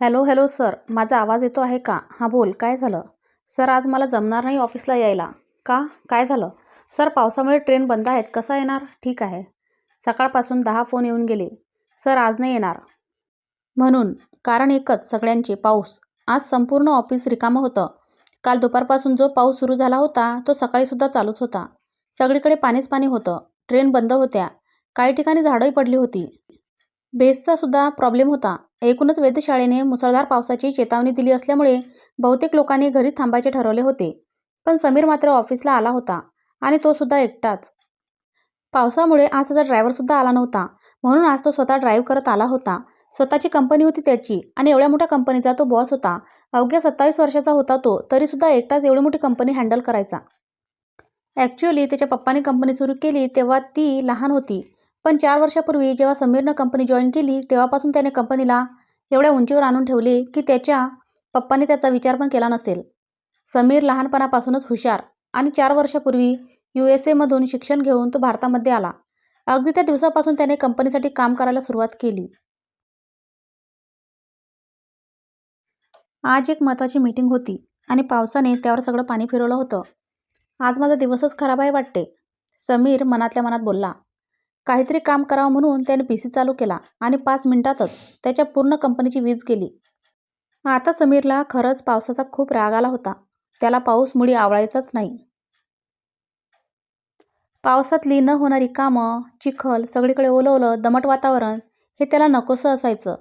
Hello hello sir. माझा आवाज येतो आहे का? हां बोल. काय झालं? सर आज मला जमणार नाही ऑफिसला यायला. का? काय झालं? सर पावसामुळे ट्रेन बंद आहेत. कसा येणार? ठीक आहे. सकाळपासून दहा फोन येऊन गेले. सर आज नाही येणार. म्हणून कारण एकच सगळ्यांचे पाऊस. आज संपूर्ण ऑफिस रिकामं होतं. काल दुपारपासून जो पाऊस सुरू झाला होता तो सकाळीसुद्धा चालूच होता. सगळीकडे पाणीच पाणी होतं. ट्रेन बंद होत्या. काही ठिकाणी झाडंही पडली होती. बेसचा सुद्धा प्रॉब्लेम होता. एकूणच वेधशाळेने मुसळधार पावसाची चेतावणी दिली असल्यामुळे बहुतेक लोकांनी घरीच थांबायचे ठरवले होते. पण समीर मात्र ऑफिसला आला होता आणि तो सुद्धा एकटाच. पावसामुळे आज त्याचा ड्रायव्हरसुद्धा आला नव्हता. म्हणून आज तो स्वतः ड्राईव्ह करत आला होता. स्वतःची कंपनी होती त्याची आणि एवढ्या मोठ्या कंपनीचा तो बॉस होता. अवघ्या सत्तावीस वर्षाचा होता तो तरीसुद्धा एकटाच एवढी मोठी कंपनी हँडल करायचा. ॲक्च्युअली त्याच्या पप्पाने कंपनी सुरू केली तेव्हा ती लहान होती. पण चार वर्षापूर्वी जेव्हा समीरनं कंपनी जॉईन केली तेव्हापासून त्याने कंपनीला एवढ्या उंचीवर आणून ठेवले की त्याच्या पप्पाने त्याचा विचार पण केला नसेल. समीर लहानपणापासूनच हुशार आणि चार वर्षापूर्वी यू एस एमधून शिक्षण घेऊन तो भारतामध्ये आला. अगदी त्या दिवसापासून त्याने कंपनीसाठी काम करायला सुरुवात केली. आज एक महत्त्वाची मीटिंग होती आणि पावसाने त्यावर सगळं पाणी फिरवलं होतं. आज माझा दिवसच खराब आहे वाटते समीर मनातल्या मनात बोलला. काहीतरी काम करावं म्हणून त्याने पी सी चालू केला आणि पाच मिनिटातच त्याच्या पूर्ण कंपनीची वीज गेली. आता समीरला खरंच पावसाचा खूप राग आला होता. त्याला पाऊस मुळी आवडायचाच नाही. पावसातली न होणारी कामं चिखल सगळीकडे ओलवलं दमट वातावरण हे त्याला नकोसं असायचं.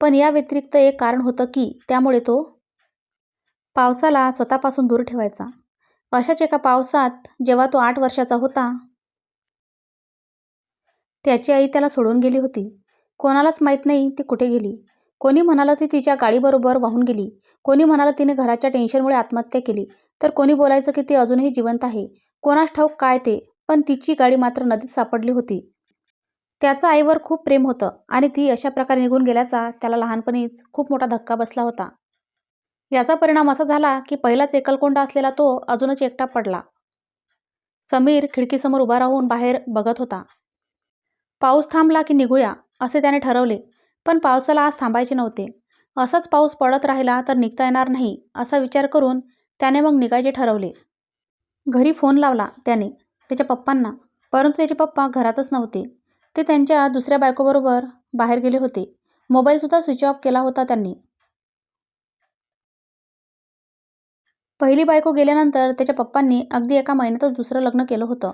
पण या व्यतिरिक्त एक कारण होतं की त्यामुळे तो पावसाला स्वतःपासून दूर ठेवायचा. अशाच एका पावसात जेव्हा तो आठ वर्षाचा होता त्याची आई त्याला सोडून गेली होती. कोणालाच माहीत नाही ती कुठे गेली. कोणी म्हणालं ती तिच्या गाडीबरोबर वाहून गेली. कोणी म्हणालं तिने घराच्या टेन्शनमुळे आत्महत्या केली. तर कोणी बोलायचं की ती अजूनही जिवंत आहे. कोणास ठाऊक काय ते पण तिची गाडी मात्र नदीत सापडली होती. त्याचं आईवर खूप प्रेम होतं आणि ती अशा प्रकारे निघून गेल्याचा त्याला लहानपणीच खूप मोठा धक्का बसला होता. याचा परिणाम असा झाला की पहिलाच एकलकोंडा असलेला तो अजूनच एकटा पडला. समीर खिडकीसमोर उभा राहून बाहेर बघत होता. पाऊस थांबला की निघूया असे त्याने ठरवले. पण पावसाला आज थांबायचे नव्हते. असाच पाऊस पडत राहिला तर निघता येणार नाही असा विचार करून त्याने मग निघायचे ठरवले. घरी फोन लावला त्याने त्याच्या पप्पांना. परंतु त्याचे पप्पा घरातच नव्हते. ते त्यांच्या दुसऱ्या बायकोबरोबर बाहेर गेले होते. मोबाईलसुद्धा स्विच ऑफ केला होता त्यांनी. पहिली बायको गेल्यानंतर त्याच्या पप्पांनी अगदी एका महिन्यातच दुसरं लग्न केलं होतं.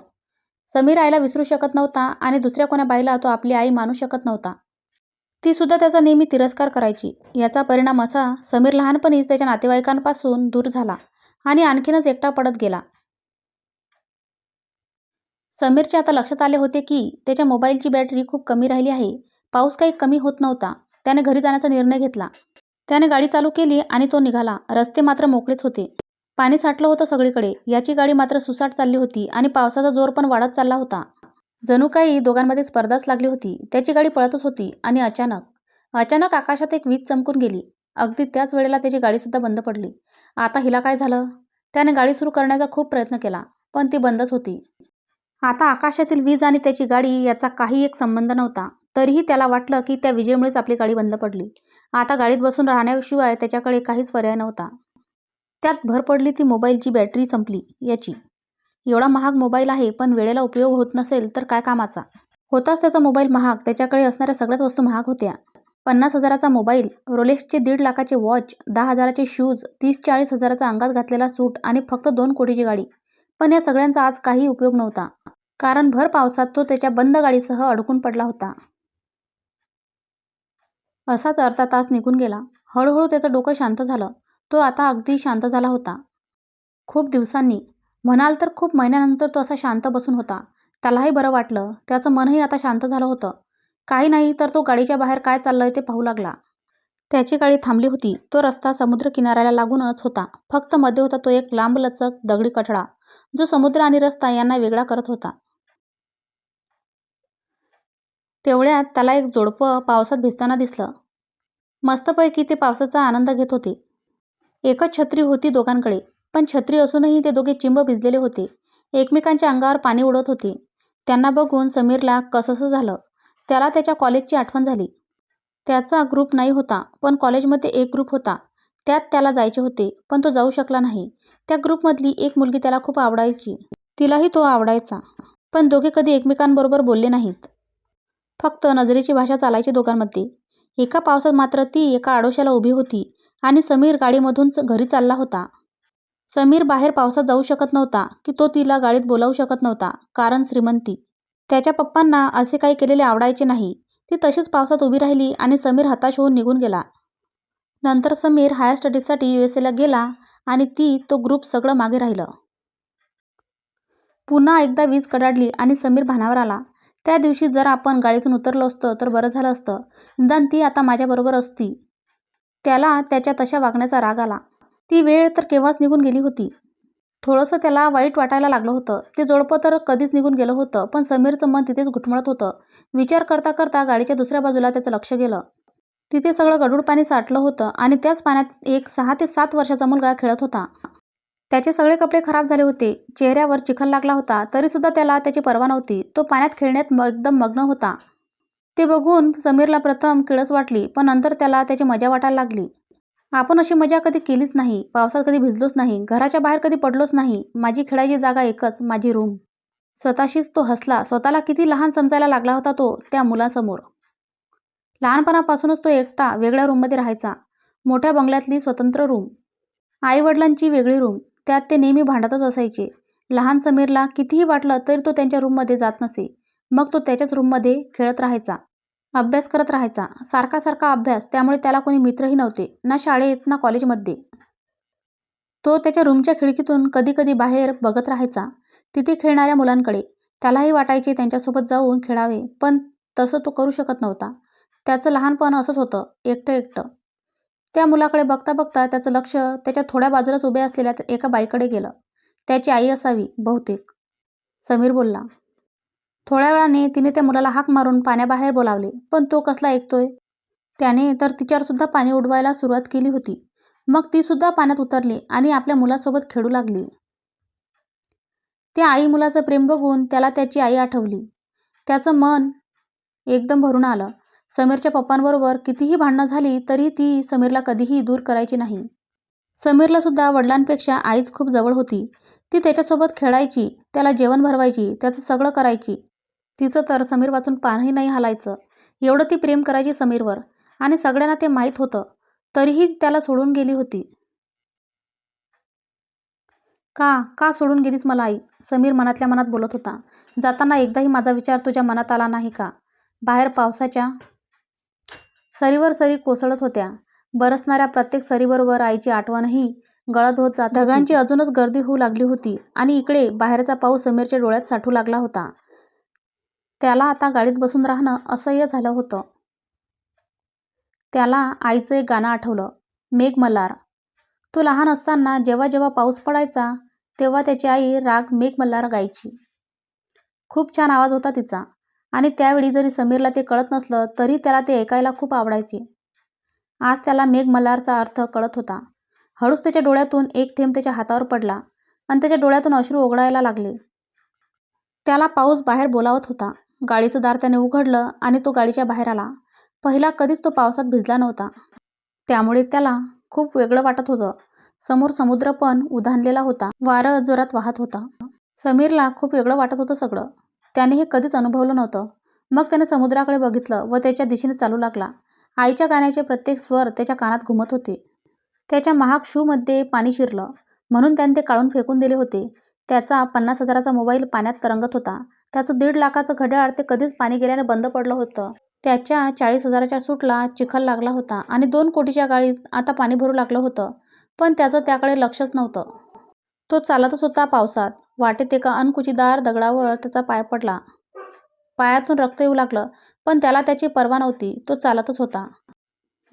समीर आईला विसरू शकत नव्हता आणि दुसऱ्या कोण्या बाईला तो आपली आई मानू शकत नव्हता. ती सुद्धा त्याचा नेहमी तिरस्कार करायची. याचा परिणाम असा समीर लहानपणीच त्याच्या नातेवाईकांपासून दूर झाला आणि आणखीनच एकटा पडत गेला. समीरच्या आता लक्षात आले होते की त्याच्या मोबाईलची बॅटरी खूप कमी राहिली आहे. पाऊस काही कमी होत नव्हता. त्याने घरी जाण्याचा निर्णय घेतला. त्याने गाडी चालू केली आणि तो निघाला. रस्ते मात्र मोकळेच होते. पाणी साठलं होतं सगळीकडे. याची गाडी मात्र सुसाट चालली होती आणि पावसाचा जोर पण वाढत चालला होता. जणू काही दोघांमध्ये स्पर्धाच लागली होती. त्याची गाडी पळतच होती आणि अचानक अचानक आकाशात एक वीज चमकून गेली. अगदी त्याच वेळेला त्याची गाडीसुद्धा बंद पडली. आता हिला काय झालं? त्याने गाडी सुरू करण्याचा खूप प्रयत्न केला पण ती बंदच होती. आता आकाशातील वीज आणि त्याची गाडी याचा काही एक संबंध नव्हता. तरीही त्याला वाटलं की त्या विजेमुळेच आपली गाडी बंद पडली. आता गाडीत बसून राहण्याशिवाय त्याच्याकडे काहीच पर्याय नव्हता. त्यात भर पडली ती मोबाईलची बॅटरी संपली याची. एवढा महाग मोबाईल आहे पण वेळेला उपयोग होत नसेल तर काय कामाचा? होताच त्याचा मोबाईल महाग त्याच्याकडे असणाऱ्या सगळ्याच वस्तू महाग होत्या. पन्नास हजाराचा मोबाईल रोलेक्सचे दीड लाखाचे वॉच दहा हजाराचे शूज तीस चाळीस हजाराचा अंगात घातलेला सूट आणि फक्त दोन कोटीची गाडी. पण या सगळ्यांचा आज काही उपयोग नव्हता. कारण भर पावसात तो त्याच्या बंद गाडीसह अडकून पडला होता. असाच अर्धा तास निघून गेला. हळूहळू त्याचं डोकं शांत झालं. तो आता अगदी शांत झाला होता. खूप दिवसांनी. म्हणाल तर खूप महिन्यानंतर तो असा शांत बसून होता. त्यालाही बरं वाटलं. त्याचं मनही आता शांत झालं होतं. काही नाही तर तो गाडीच्या बाहेर काय चाललंय ते पाहू लागला. त्याची गाडी थांबली होती. तो रस्ता समुद्र किनाऱ्याला लागूनच होता. फक्त मध्ये होता तो एक लांबलचक दगडी कठडा जो समुद्र आणि रस्ता यांना वेगळा करत होता. तेवढ्यात त्याला एक जोडपं पावसात भिजताना दिसलं. मस्तपैकी ते पावसाचा आनंद घेत होते. एकच छत्री होती दोघांकडे पण छत्री असूनही ते दोघे चिंब भिजलेले होते. एकमेकांच्या अंगावर पाणी उडत होते. त्यांना बघून समीरला कसंसं झालं. त्याला त्याच्या कॉलेजची आठवण झाली. त्याचा ग्रुप नाही होता पण कॉलेजमध्ये एक ग्रुप होता. त्यात त्याला जायचे होते पण तो जाऊ शकला नाही. त्या ग्रुपमधली एक मुलगी त्याला खूप आवडायची. तिलाही तो आवडायचा. पण दोघे कधी एकमेकांबरोबर बोलले नाहीत. फक्त नजरेची भाषा चालायची दोघांमध्ये. एका पावसात मात्र ती एका आडोशाला उभी होती. आणि समीर गाडीमधून घरी चालला होता. समीर बाहेर पावसात जाऊ शकत नव्हता की तो तिला गाडीत बोलावू शकत नव्हता कारण श्रीमंती. त्याच्या पप्पांना असे काही केलेले आवडायचे नाही. ती तशीच पावसात उभी राहिली आणि समीर हताश होऊन निघून गेला. नंतर समीर हायर स्टडीजसाठी यू एस एला गेला आणि ती तो ग्रुप सगळं मागे राहिलं. पुन्हा एकदा वीज कडाडली आणि समीर भानावर आला. त्या दिवशी जर आपण गाडीतून उतरलो असतं तर बरं झालं असतं. निदान ती आता माझ्याबरोबर असती. त्याला त्याच्या तशा वागण्याचा राग आला. ती वेळ तर केव्हाच निघून गेली होती. थोडंसं त्याला वाईट वाटायला लागलं होतं. ते जोडपं तर कधीच निघून गेलं होतं पण समीरचं मन तिथेच घुटमळत होतं. विचार करता करता गाडीच्या दुसऱ्या बाजूला त्याचं लक्ष गेलं. तिथे सगळं गडूळ पाणी साठलं होतं आणि त्याच पाण्यात एक सहा ते सात वर्षाचा मुलगा खेळत होता. त्याचे सगळे कपडे खराब झाले होते. चेहऱ्यावर चिखल लागला होता. तरीसुद्धा त्याला त्याची पर्वा नव्हती. तो पाण्यात खेळण्यात एकदम मग्न होता. ते बघून समीरला प्रथम किळस वाटली पण नंतर त्याला त्याची मजा वाटायला लागली. आपण अशी मजा कधी केलीच नाही पावसात कधी भिजलोच नाही घराच्या बाहेर कधी पडलोच नाही माझी खेळायची जागा एकच माझी रूम. स्वतःशीच तो हसला स्वतःला किती लहान समजायला लागला होता तो त्या मुलासमोर. लहानपणापासूनच तो एकटा वेगळ्या रूममध्ये राहायचा. मोठ्या बंगल्यातली स्वतंत्र रूम. आईवडिलांची वेगळी रूम. त्यात ते नेहमी भांडतच असायचे. लहान समीरला कितीही वाटलं तरी तो त्यांच्या रूममध्ये जात नसे. मग तो त्याच्याच रूममध्ये खेळत राहायचा. अभ्यास करत राहायचा. सारखा सारखा अभ्यास त्यामुळे त्याला कोणी मित्रही नव्हते ना शाळेत ना कॉलेजमध्ये. तो त्याच्या रूमच्या खिडकीतून कधी कधी बाहेर बघत राहायचा. तिथे खेळणाऱ्या मुलांकडे. त्यालाही वाटायचे त्यांच्यासोबत जाऊन खेळावे पण तसं तो करू शकत नव्हता. त्याचं लहानपण असंच होतं एकटं एकटं. त्या मुलाकडे बघता बघता त्याचं लक्ष त्याच्या थोड्या बाजूलाच उभे असलेल्या एका बाईकडे गेलं. त्याची आई असावी बहुतेक. समीर बोलला थोड्या वेळाने तिने त्या मुलाला हाक मारून पाण्याबाहेर बोलावले. पण तो कसला ऐकतोय? त्याने तर तिच्यावर सुद्धा पाणी उडवायला सुरुवात केली होती. मग ती सुद्धा पाण्यात उतरली आणि आपल्या मुलासोबत खेळू लागली. त्या आई मुलाचं प्रेम बघून त्याला त्याची आई आठवली. त्याचं मन एकदम भरून आलं. समीरच्या पप्पांबरोबर कितीही भांडणं झाली तरी ती समीरला कधीही दूर करायची नाही. समीरला सुद्धा वडिलांपेक्षा आईच खूप जवळ होती. ती त्याच्यासोबत खेळायची त्याला जेवण भरवायची त्याचं सगळं करायची. तिचं तर समीर वाचून पानही नाही हालायचं. एवढं ती प्रेम करायची समीरवर. आणि सगळ्यांना ते माहीत होतं. तरीही त्याला सोडून गेली होती. का? का सोडून गेलीस मला आई? समीर मनातल्या मनात बोलत होता. जाताना एकदाही माझा विचार तुझ्या मनात आला नाही का? बाहेर पावसाच्या सरीवर सरी कोसळत होत्या. बरसणाऱ्या प्रत्येक सरीबरोबर आईची आठवणही गळत होत जात ढगांची अजूनच गर्दी होऊ लागली होती आणि इकडे बाहेरचा पाऊस समीरच्या डोळ्यात साठू लागला होता. त्याला आता गाडीत बसून राहणं असह्य झालं होतं. त्याला आईचं एक गाणं आठवलं मेघ मल्हार. तो लहान असताना जेव्हा जेव्हा पाऊस पडायचा तेव्हा त्याची आई राग मेघ मल्हार गायची. खूप छान आवाज होता तिचा आणि त्यावेळी जरी समीरला ते कळत नसलं तरी त्याला ते ऐकायला खूप आवडायचे. आज त्याला मेघ मल्हारचा अर्थ कळत होता. हळूच त्याच्या डोळ्यातून एक थेंब त्याच्या हातावर पडला आणि त्याच्या डोळ्यातून अश्रू ओघळायला लागले. त्याला पाऊस बाहेर बोलावत होता. गाडीचं दार त्याने उघडलं आणि तो गाडीच्या बाहेर आला. पहिला कधीच तो पावसात भिजला नव्हता. त्यामुळे त्याला खूप वेगळं वाटत होतं. समोर समुद्र पण उधाणलेला होता. वारं जोरात वाहत होता. समीरला खूप वेगळं वाटत होतं सगळं. त्याने हे कधीच अनुभवलं नव्हतं. मग त्याने समुद्राकडे बघितलं व त्याच्या दिशेने चालू लागला. आईच्या गाण्याचे प्रत्येक स्वर त्याच्या कानात घुमत होते. त्याच्या महाग शूमध्ये पाणी शिरलं. म्हणून त्याने ते काढून फेकून दिले होते. त्याचा पन्नास हजाराचा मोबाईल पाण्यात तरंगत होता. त्याचं दीड लाखाचं घड्याळ ते कधीच पाणी गेल्याने बंद पडलं होतं. त्याच्या चाळीस हजाराच्या सूटला चिखल लागला होता आणि दोन कोटीच्या गाडीत आता पाणी भरू लागलं होतं पण त्याचं त्याकडे लक्षच नव्हतं. तो चालतच होता पावसात. वाटेत एका अनकुचीदार दगडावर त्याचा पाय पडला. पायातून रक्त येऊ लागलं पण त्याला त्याची पर्वा नव्हती. तो चालतच होता.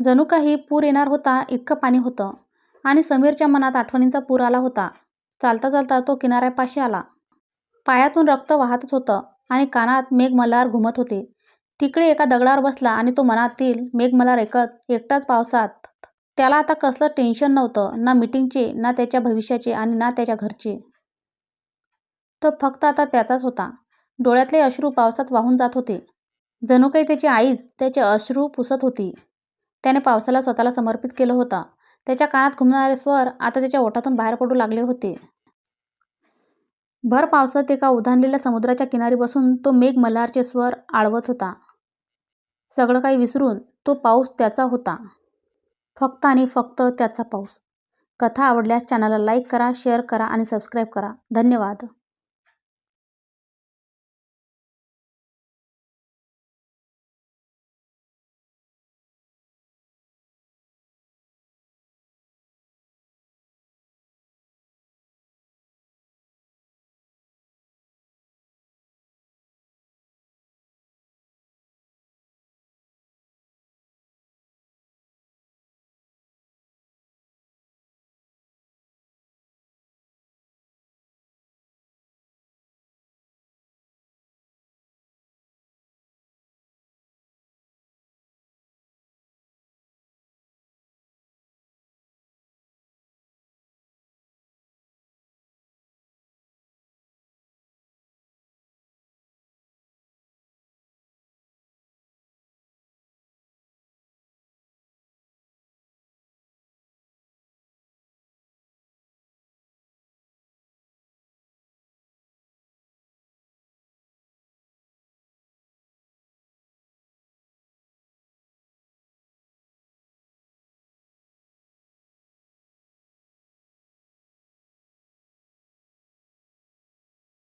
जणू काही पूर येणार होता इतकं पाणी होतं. आणि समीरच्या मनात आठवणींचा पूर आला होता. चालता चालता तो किनाऱ्यापाशी आला. पायातून रक्त वाहतच होतं आणि कानात मेघमल्हार घुमत होते. तिकडे एका दगडावर बसला आणि तो मनातील मेघमल्हार ऐकत एकटाच पावसात. त्याला आता कसलं टेन्शन नव्हतं ना मिटिंगचे ना त्याच्या भविष्याचे आणि ना त्याच्या घरचे. तो फक्त आता त्याचाच होता. डोळ्यातले अश्रू पावसात वाहून जात होते. जणू काही त्याची आईच त्याचे अश्रू पुसत होती. त्याने पावसाला स्वतःला समर्पित केलं होतं. त्याच्या कानात घुमणारे स्वर आता त्याच्या ओठातून बाहेर पडू लागले होते. भर पावसात एका उधाणलेल्या समुद्राच्या किनारी बसून तो मेघ मल्हारचे स्वर आळवत होता. सगळं काही विसरून तो पाऊस त्याचा होता. फक्त आणि फक्त त्याचा पाऊस. कथा आवडल्यास चॅनलला लाईक करा शेअर करा आणि सबस्क्राईब करा. धन्यवाद.